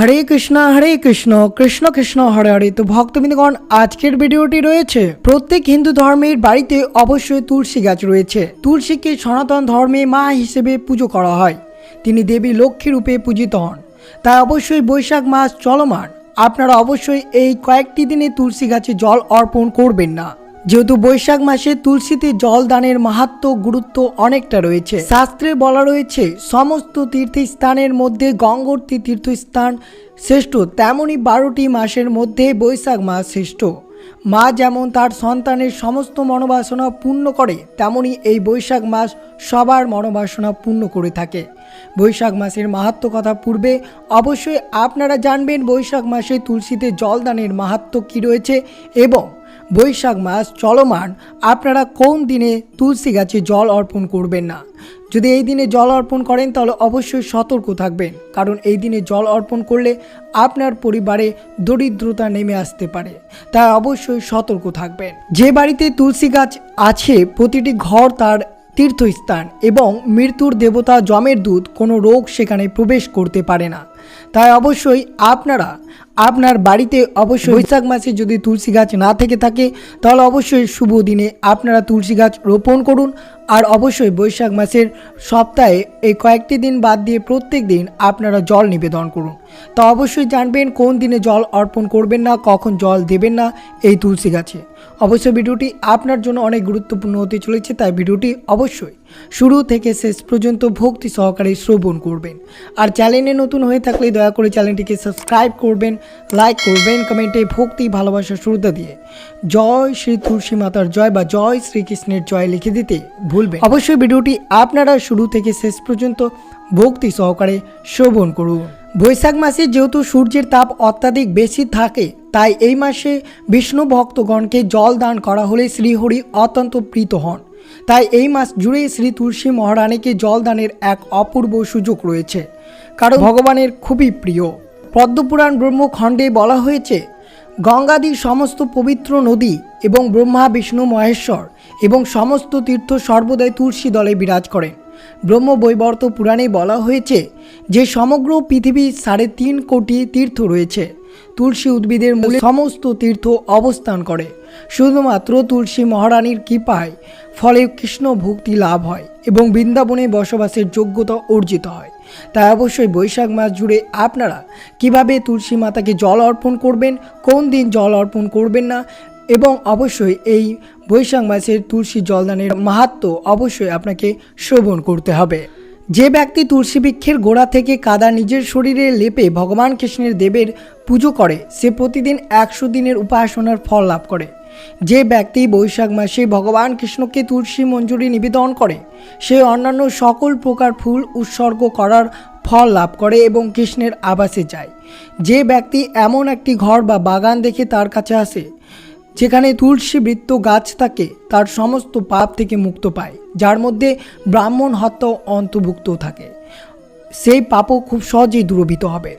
হরে কৃষ্ণ হরে কৃষ্ণ কৃষ্ণ কৃষ্ণ, হরে হরে। তো ভক্তবৃন্দগণ, আজকের ভিডিওটি রয়েছে, প্রত্যেক হিন্দু ধর্মের বাড়িতে অবশ্যই তুলসী গাছ রয়েছে। তুলসীকে সনাতন ধর্মে মা হিসেবে পুজো করা হয়। তিনি দেবী লক্ষ্মী রূপে পূজিত হন। তাই অবশ্যই বৈশাখ মাস চলমান। আপনারা অবশ্যই এই কয়েকটি দিনে তুলসী গাছে জল অর্পণ করবেন না। যেহেতু বৈশাখ মাসে তুলসীতে জল দানের মাহাত্ম, গুরুত্ব অনেকটা রয়েছে। শাস্ত্রে বলা রয়েছে, সমস্ত তীর্থস্থানের মধ্যে গঙ্গোত্রী তীর্থস্থান শ্রেষ্ঠ তেমনই বারোটি মাসের মধ্যে বৈশাখ মাস শ্রেষ্ঠ। মা যেমন তার সন্তানের সমস্ত মনোবাসনা পূর্ণ করে, তেমনি এই বৈশাখ মাস সবার মনোবাসনা পূর্ণ করে থাকে। বৈশাখ মাসের মাহাত্ম কথা পূর্বে অবশ্যই আপনারা জানবেন বৈশাখ মাসে তুলসীতে জলদানের মাহাত্ম কী রয়েছে এবং বৈশাখ মাস চলমান। আপনারা কোন দিনে তুলসী গাছে জল অর্পণ করবেন না? যদি এই দিনে জল অর্পণ করেন, তাহলে অবশ্যই সতর্ক থাকবেন, কারণ এই দিনে জল অর্পণ করলে আপনার পরিবারে দরিদ্রতা নেমে আসতে পারে। তাই অবশ্যই সতর্ক থাকবেন। যে বাড়িতে তুলসী গাছ আছে, প্রতিটি ঘর তার তীর্থস্থান এবং মৃত্যুর দেবতা জমের দূত কোনো রোগ সেখানে প্রবেশ করতে পারে না। তাই অবশ্যই আপনারা আপনার বাড়িতে অবশ্যই বৈশাখ মাসে যদি তুলসী গাছ না থেকে থাকে, তাহলে অবশ্যই শুভ দিনে আপনারা তুলসী গাছ রোপণ করুন। আর অবশ্যই বৈশাখ মাসের সপ্তাহে এই কয়েকটি দিন বাদ দিয়ে প্রত্যেক দিন আপনারা জল নিবেদন করুন। তা অবশ্যই জানবেন কোন দিনে জল অর্পণ করবেন না, কখন জল দেবেন না, এই তুলসী গাছে। অবশ্যই ভিডিওটি আপনার জন্য অনেক গুরুত্বপূর্ণ হতে চলেছে, তাই ভিডিওটি অবশ্যই শুরু থেকে শেষ পর্যন্ত ভক্তি সহকারে শ্রবণ করবেন। আর চ্যানেলে নতুন হয়ে থাকলে দয়া করে চ্যানেলটিকে সাবস্ক্রাইব করবেন, লাইক করবেন, কমেন্টে ভক্তি, ভালোবাসা, শ্রদ্ধা দিয়ে। জয় শ্রী তুলসী মাতার জয় বা জয় শ্রীকৃষ্ণের জয় লিখে দিতে ভুলবেন অবশ্যই ভিডিওটি আপনারা শুরু থেকে শেষ পর্যন্ত ভক্তি সহকারে শ্রবণ করুন। বৈশাখ মাসে যেহেতু সূর্যের তাপ অত্যাধিক বেশি থাকে, তাই এই মাসে বিষ্ণু ভক্তগণকে জল দান করা হলে শ্রীহরি অত্যন্ত প্রীত হন। তাই এই মাস জুড়ে শ্রী তুলসী মহারানীকে জল দানের এক অপূর্ব সুযোগ রয়েছে। কারণ ভগবানের খুবই প্রিয়। পদ্মপুরাণ ব্রহ্মখণ্ডে বলা হয়েছে গঙ্গাদি সমস্ত পবিত্র নদী এবং ব্রহ্মা, বিষ্ণু, মহেশ্বর এবং সমস্ত তীর্থ সর্বদাই তুলসী দলে বিরাজ করেন। ব্রহ্ম বৈবর্ত পুরাণে বলা হয়েছে যে সমগ্র পৃথিবীর সাড়ে তিন কোটি তীর্থ রয়েছে। তুলসী উদ্ভিদের মূলে সমস্ত তীর্থ অবস্থান করে। শুধুমাত্র তুলসী মহারানীর কৃপায় ফলে কৃষ্ণ ভক্তি লাভ হয়। এবং বৃন্দাবনে বসবাসের যোগ্যতা অর্জিত হয়। তাই অবশ্যই বৈশাখ মাস জুড়ে আপনারা কীভাবে তুলসী মাতাকে জল অর্পণ করবেন, কোন দিন জল অর্পণ করবেন না, এবং অবশ্যই এই বৈশাখ মাসের তুলসী জলদানের মাহাত্ম অবশ্যই আপনাকে শ্রবণ করতে হবে। যে ব্যক্তি তুলসী বৃক্ষের গোড়া থেকে কাদা নিজের শরীরে লেপে ভগবান কৃষ্ণের দেবের পুজো করে, সে প্রতিদিন একশো দিনের উপাসনার ফল লাভ করে। যে ব্যক্তি বৈশাখ মাসে ভগবান কৃষ্ণকে তুলসী মঞ্জুরি নিবেদন করে, সে অন্যান্য সকল প্রকার ফুল উৎসর্গ করার ফল লাভ করে এবং কৃষ্ণের আবাসে যায়। যে ব্যক্তি এমন একটি ঘর বা বাগান দেখে তার কাছে আসে, যেখানে তুলসী বৃত্ত গাছ থাকে, তার সমস্ত পাপ থেকে মুক্ত পায়, যার মধ্যে ব্রাহ্মণ হত্যা অন্তর্ভুক্ত থাকে। সেই পাপও খুব সহজেই দূরভীত হবে।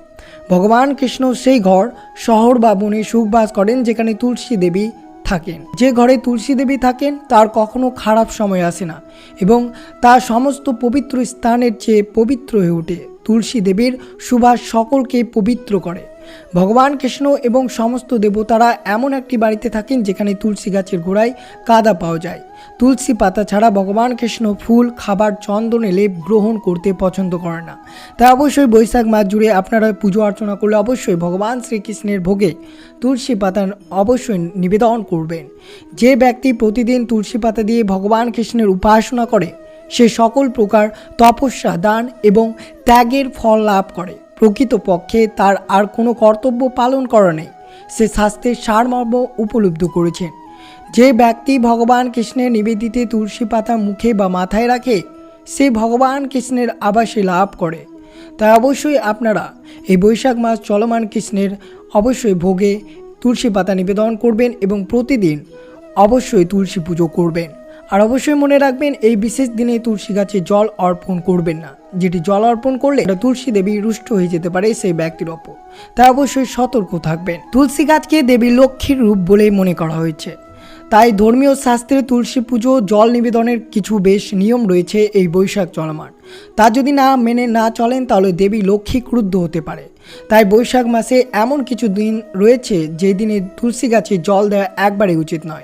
ভগবান কৃষ্ণ সেই ঘর, শহর বা বনে সুখবাস করেন, যেখানে তুলসী দেবী থাকেন। যে ঘরে তুলসী দেবী থাকেন, তার কখনো খারাপ সময় আসে না এবং তা সমস্ত পবিত্র স্থানের চেয়ে পবিত্র হয়ে ওঠে। তুলসী দেবীর সুবাস সকলকে পবিত্র করে। ভগবান, কৃষ্ণ এবং সমস্ত দেবতারা এমন একটি বাড়িতে থাকেন যেখানে তুলসী গাছের গোড়ায় কাদা পাওয়া যায়। তুলসী পাতা ছাড়া ভগবান, কৃষ্ণ ফুল, খাবার, চন্দনে লেপ গ্রহণ করতে পছন্দ করে না। তাই অবশ্যই বৈশাখ মাস জুড়ে আপনারা পুজো অর্চনা করলে অবশ্যই ভগবান শ্রীকৃষ্ণের ভোগে তুলসী পাতা অবশ্যই নিবেদন করবেন। যে ব্যক্তি প্রতিদিন তুলসী পাতা দিয়ে ভগবান, কৃষ্ণের উপাসনা করে, সে সকল প্রকার তপস্যা, দান এবং ত্যাগের ফল লাভ করে। প্রকৃতপক্ষে তার আর কোনো কর্তব্য পালন করা নেই। সে শাস্ত্রের সারমর্ম উপলব্ধ করেছেন। যে ব্যক্তি ভগবান কৃষ্ণের নিবেদিতে তুলসী পাতা মুখে বা মাথায় রাখে, সে ভগবান কৃষ্ণের আবাসে লাভ করে। তাই অবশ্যই আপনারা এই বৈশাখ মাস চলমান কৃষ্ণের অবশ্যই ভোগে তুলসী পাতা নিবেদন করবেন এবং প্রতিদিন অবশ্যই তুলসী পুজো করবেন। আর অবশ্যই মনে রাখবেন, এই বিশেষ দিনে তুলসী গাছে জল অর্পণ করবেন না। যেটি জল অর্পণ করলে এটা তুলসী দেবী রুষ্ট হয়ে যেতে পারে সেই ব্যক্তির ওপর। তাই অবশ্যই সতর্ক থাকবেন। তুলসী গাছকে দেবী লক্ষ্মীর রূপ বলে মনে করা হয়েছে। তাই ধর্মীয় শাস্ত্রে তুলসী পুজো, জল নিবেদনের কিছু বেশ নিয়ম রয়েছে এই বৈশাখ চলমান। তা যদি না মেনে না চলেন, তাহলে দেবী লক্ষ্মী ক্রুদ্ধ হতে পারে। তাই বৈশাখ মাসে এমন কিছু দিন রয়েছে যে দিনে তুলসী গাছে জল দেওয়া একবারে উচিত নয়।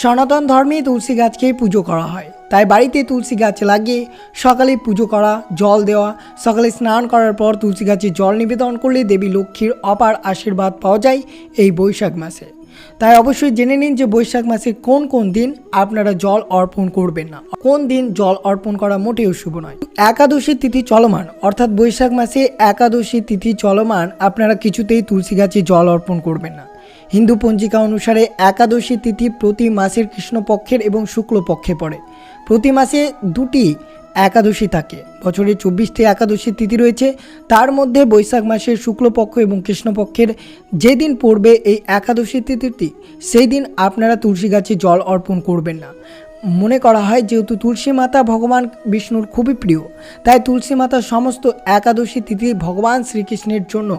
সনাতন ধর্মে তুলসী গাছকে পুজো করা হয়। তাই বাড়িতে তুলসী গাছ লাগিয়ে সকালে পুজো করা, জল দেওয়া, সকালে স্নান করার পর তুলসী গাছে জল নিবেদন করলে দেবী লক্ষ্মীর অপার আশীর্বাদ পাওয়া যায় এই বৈশাখ মাসে। তাই অবশ্যই জেনে নিন যে বৈশাখ মাসে কোন কোন দিন আপনারা জল অর্পণ করবেন না। কোন দিন জল অর্পণ করা মোটেও শুভ নয়। একাদশী তিথি চলমান, অর্থাৎ বৈশাখ মাসে একাদশী তিথি চলমান, আপনারা কিছুতেই তুলসী গাছে জল অর্পণ করবেন না। হিন্দু পঞ্জিকা অনুসারে একাদশী তিথি প্রতি মাসের কৃষ্ণপক্ষের এবং শুক্লপক্ষে পড়ে। প্রতি মাসে দুটি একাদশী থাকে। বছরে চব্বিশটি একাদশী তিথি রয়েছে। তার মধ্যে বৈশাখ মাসের শুক্লপক্ষ এবং কৃষ্ণপক্ষের যেদিন পড়বে এই একাদশী তিথিটি, সেই দিন আপনারা তুলসী গাছে জল অর্পণ করবেন না। মনে করা হয় যেহেতু তুলসী মাতা ভগবান বিষ্ণুর খুবই প্রিয়, তাই তুলসী মাতা সমস্ত একাদশী তিথি ভগবান শ্রীকৃষ্ণের জন্য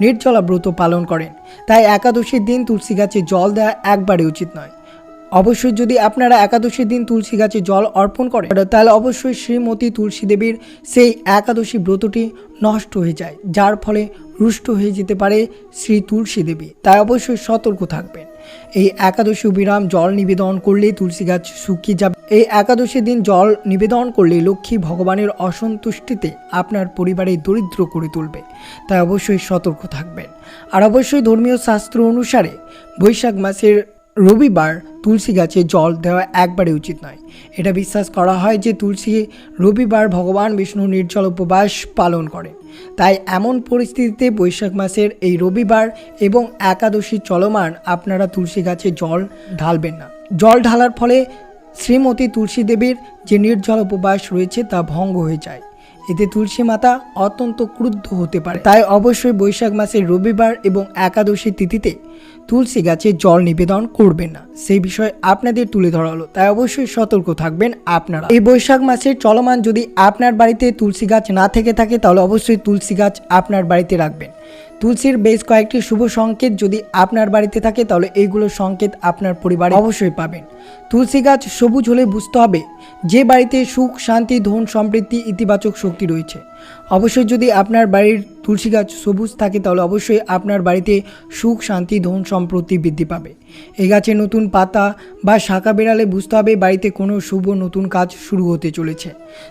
নির্জলা ব্রত পালন করেন। তাই একাদশীর দিন তুলসী গাছে জল দেওয়া একবারে উচিত নয়। অবশ্যই যদি আপনারা একাদশীর দিন তুলসী গাছে জল অর্পণ করেন, তাহলে অবশ্যই শ্রীমতী তুলসী দেবীর সেই একাদশী ব্রতটি নষ্ট হয়ে যায়, যার ফলে রুষ্ট হয়ে যেতে পারে শ্রী তুলসী দেবী। তাই অবশ্যই সতর্ক থাকবেন। এই একাদশী বিরাম জল নিবেদন করলে তুলসী গাছ শুকিয়ে যাবে। এই একাদশী দিন জল নিবেদন করলে লক্ষ্মী ভগবানের অসন্তুষ্টিতে আপনার পরিবারে দরিদ্র করে তুলবে। তাই অবশ্যই সতর্ক থাকবেন। আর অবশ্যই ধর্মীয় শাস্ত্র অনুসারে বৈশাখ মাসের রবিবার তুলসী গাছে জল দেওয়া একবারে উচিত নয়। এটা বিশ্বাস করা হয় যে তুলসী রবিবার ভগবান বিষ্ণু নির্জল উপবাস পালন করেন। তাই এমন পরিস্থিতিতে বৈশাখ মাসের এই রবিবার এবং একাদশী চলমান আপনারা তুলসী গাছে জল ঢালবেন না। জল ঢালার ফলে শ্রীমতী তুলসী দেবীর যে নির্জল উপবাস রয়েছে তা ভঙ্গ হয়ে যায়। এতে তুলসী মাতা অত্যন্ত ক্রুদ্ধ হতে পারে। তাই অবশ্যই বৈশাখ মাসের রবিবার এবং একাদশী তিথিতে তুলসী গাছে জল নিবেদন করবেন না। সেই বিষয়ে আপনাদের তুলে ধরা হলো। তাই অবশ্যই সতর্ক থাকবেন আপনারা। এই বৈশাখ মাসের চলমান যদি আপনার বাড়িতে তুলসী গাছ না থেকে থাকে, তাহলে অবশ্যই তুলসী গাছ আপনার বাড়িতে রাখবেন। তুলসীর বেশ কয়েকটি শুভ সংকেত যদি আপনার বাড়িতে থাকে, তাহলে এইগুলো সংকেত আপনার পরিবারে অবশ্যই পাবেন। তুলসী গাছ সবুজ হলে বুঝতে হবে, যে বাড়িতে সুখ, শান্তি, ধন, সমৃদ্ধি, ইতিবাচক শক্তি রয়েছে। অবশ্যই যদি আপনার বাড়ির তুলসী গাছ সবুজ থাকে, তাহলে অবশ্যই আপনার বাড়িতে সুখ, শান্তি, ধন সম্পত্তি বৃদ্ধি পাবে। এই গাছে নতুন পাতা বা শাখা বেড়ালে বুঝতে হবে বাড়িতে কোনো শুভ নতুন কাজ শুরু হতে চলেছে।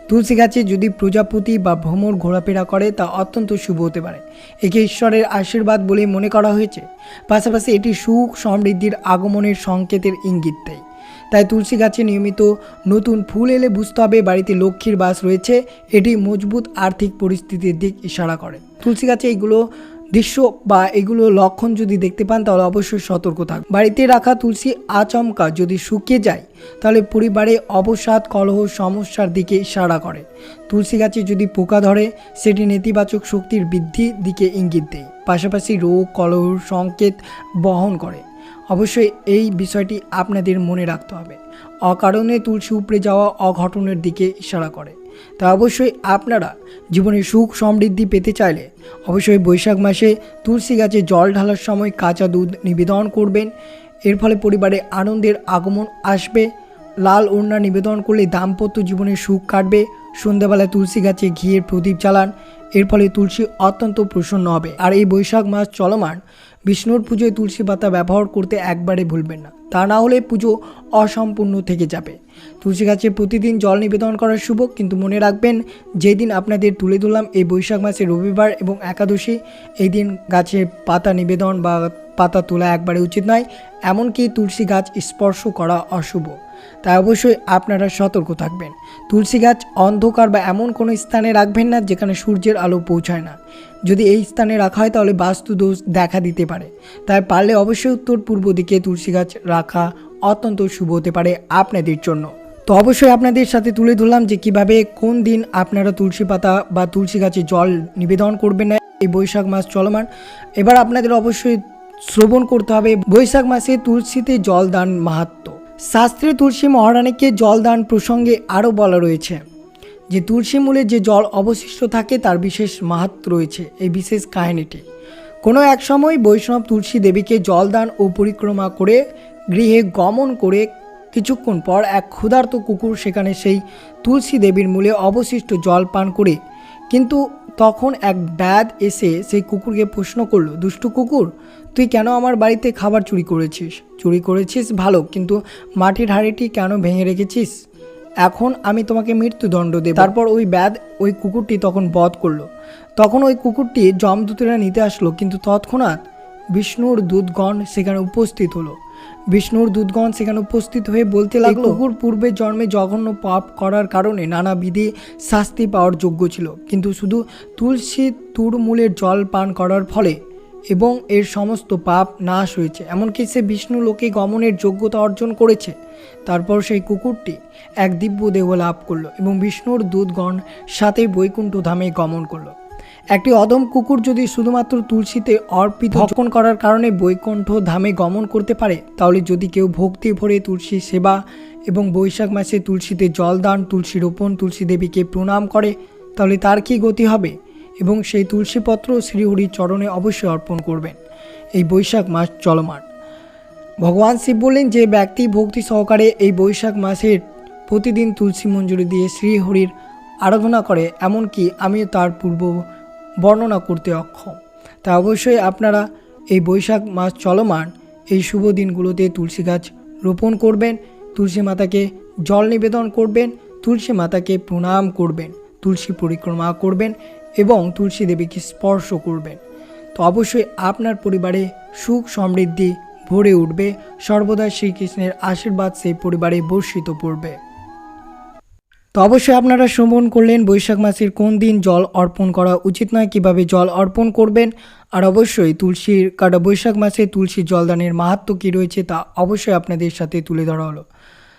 তুলসী গাছে যদি প্রজাপতি বা ভ্রমর ঘোরাফেরা করে, তা অত্যন্ত শুভ হতে পারে। একে ঈশ্বরের আশীর্বাদ বলে মনে করা হয়েছে। পাশাপাশি এটি সুখ সমৃদ্ধির আগমনের সংকেতের ইঙ্গিত দেয়। তাই তুলসী গাছে নিয়মিত নতুন ফুল এলে বুঝতে হবে বাড়িতে লক্ষ্মীর বাস রয়েছে। এটি মজবুত আর্থিক পরিস্থিতির দিক ইশারা করে। তুলসী গাছে এগুলো দৃশ্য বা এগুলো লক্ষণ যদি দেখতে পান, তাহলে অবশ্যই সতর্ক থাক বাড়িতে রাখা তুলসী আচমকা যদি শুকিয়ে যায়, তাহলে পরিবারে অবসাদ, কলহ, সমস্যার দিকে ইশারা করে। তুলসী গাছে যদি পোকা ধরে, সেটি নেতিবাচক শক্তির বৃদ্ধির দিকে ইঙ্গিত দেয়। পাশাপাশি রোগ, কলহ, সংকেত বহন করে। অবশ্যই এই বিষয়টি আপনাদের মনে রাখতে হবে। অকারণে তুলসী উপড়ে যাওয়া অঘটনের দিকে ইশারা করে। তা অবশ্যই আপনারা জীবনে সুখ সমৃদ্ধি পেতে চাইলে অবশ্যই বৈশাখ মাসে তুলসী গাছে জল ঢালার সময় কাঁচা দুধ নিবেদন করবেন। এর ফলে পরিবারে আনন্দের আগমন আসবে। লাল ওড়না নিবেদন করলে দাম্পত্য জীবনে সুখ কাটবে। সন্ধ্যাবেলায় তুলসী গাছে ঘিয়ের প্রদীপ জ্বালান। এর ফলে তুলসী অত্যন্ত প্রসন্ন হবে। আর এই বৈশাখ মাস চলমান বিষ্ণুর পুজোয় তুলসী পাতা ব্যবহার করতে একবারে ভুলবেন না। তা না হলে পুজো অসম্পূর্ণ থেকে যাবে। তুলসী গাছে প্রতিদিন জল নিবেদন করা শুভ, কিন্তু মনে রাখবেন, যেদিন আপনাদের তুলে ধরলাম এই বৈশাখ মাসে রবিবার এবং একাদশী, এই দিন গাছে পাতা নিবেদন বা পাতা তোলা একবারে উচিত নয়, এমনকি তুলসী গাছ স্পর্শ করা অশুভ। তাই অবশ্যই আপনারা সতর্ক থাকবেন। তুলসী গাছ অন্ধকার বা এমন কোনো স্থানে রাখবেন না যেখানে সূর্যের আলো পৌঁছায় না। যদি এই স্থানে রাখা হয় তাহলে বাস্তু দোষ দেখা দিতে পারে। তাই পারলে অবশ্যই উত্তর পূর্ব দিকে তুলসী গাছ রাখা অত্যন্ত শুভ হতে পারে আপনাদের জন্য। তো অবশ্যই আপনাদের সাথে তুলে ধরলাম যে কীভাবে কোন দিন আপনারা তুলসী পাতা বা তুলসী গাছে জল নিবেদন করবেন না। এই বৈশাখ মাস চলমান। এবার আপনাদের অবশ্যই শ্রবণ করতে হবে। বৈশাখ মাসে তুলসীতে জল দান মাহাত্ম। শাস্ত্রে তুলসী মহারানীকে জল দান প্রসঙ্গে আরও বলা রয়েছে যে তুলসী মূলে যে জল অবশিষ্ট থাকে, তার বিশেষ মাহাত্ম রয়েছে এই বিশেষ কাহিনীটি। কোনো এক সময় বৈষ্ণব তুলসী দেবীকে জল দান ও পরিক্রমা করে গৃহে গমন করে কিছুক্ষণ পর এক ক্ষুধার্ত কুকুর সেখানে সেই তুলসী দেবীর মূলে অবশিষ্ট জল পান করে। কিন্তু তখন এক ব্যাদ এসে সেই কুকুরকে প্রশ্ন করল, দুষ্টু কুকুর তুই কেন আমার বাড়িতে খাবার চুরি করেছিস? চুরি করেছিস ভালো কিন্তু মাটির হাঁড়িটি কেন ভেঙে রেখেছিস? এখন আমি তোমাকে মৃত্যুদণ্ড দেব। তারপর ওই ব্যাদ ওই কুকুরটি তখন বধ করল। তখন ওই কুকুরটি জমদূতেরা নিতে আসলো কিন্তু তৎক্ষণাৎ বিষ্ণুর দুধগণ সেখানে উপস্থিত হলো। বিষ্ণুর দুধগণ সেখানে উপস্থিত হয়ে বলতে লাগল কুকুর পূর্বের জন্মে জঘন্য পাপ করার কারণে নানাবিধি শাস্তি পাওয়ার যোগ্য ছিল কিন্তু শুধু তুলসী তুরমূলের জল পান করার ফলে এবং এর সমস্ত পাপ নাশ হয়েছে। এমনকি সে বিষ্ণু লোকে গমনের যোগ্যতা অর্জন করেছে। তারপর সেই কুকুরটি এক দিব্য দেহ লাভ করল এবং বিষ্ণুর দুধগণ সাথে বৈকুণ্ঠ ধামে গমন করল। একটি অদম কুকুর যদি শুধুমাত্র তুলসীতে অর্পিত ভক্ষণ করার কারণে বৈকুণ্ঠ ধামে গমন করতে পারে তাহলে যদি কেউ ভক্তি ভরে তুলসী সেবা এবং বৈশাখ মাসে তুলসীতে জল দান তুলসী রোপণ তুলসী দেবীকে প্রণাম করে তাহলে তার কি গতি হবে? এবং সেই তুলসীপত্র শ্রীহরির চরণে অবশ্যই অর্পণ করবেন। এই বৈশাখ মাস চলমান। ভগবান শিব বললেন, যে ব্যক্তি ভক্তি সহকারে এই বৈশাখ মাসের প্রতিদিন তুলসী মঞ্জুরি দিয়ে শ্রীহরির আরাধনা করে, এমনকি আমিও তার পূর্ব বর্ণনা করতে অক্ষম। তা অবশ্যই আপনারা এই বৈশাখ মাস চলমান, এই শুভ দিনগুলোতে তুলসী গাছ রোপণ করবেন, তুলসী মাতাকে জল নিবেদন করবেন, তুলসী মাতাকে প্রণাম করবেন, তুলসী পরিক্রমা করবেন এবং তুলসী দেবীকে স্পর্শ করবেন। তো অবশ্যই আপনার পরিবারে সুখ সমৃদ্ধি ভরে উঠবে। সর্বদা শ্রীকৃষ্ণের আশীর্বাদ সেই পরিবারে বর্ষিত পড়বে। তো অবশ্যই আপনারা শ্রবণ করলেন বৈশাখ মাসের কোন দিন জল অর্পণ করা উচিত নয়, কীভাবে জল অর্পণ করবেন। আর অবশ্যই তুলসীর কাটা বৈশাখ মাসে তুলসীর জলদানের মাহাত্ম কী রয়েছে তা অবশ্যই আপনাদের সাথে তুলে ধরা হলো।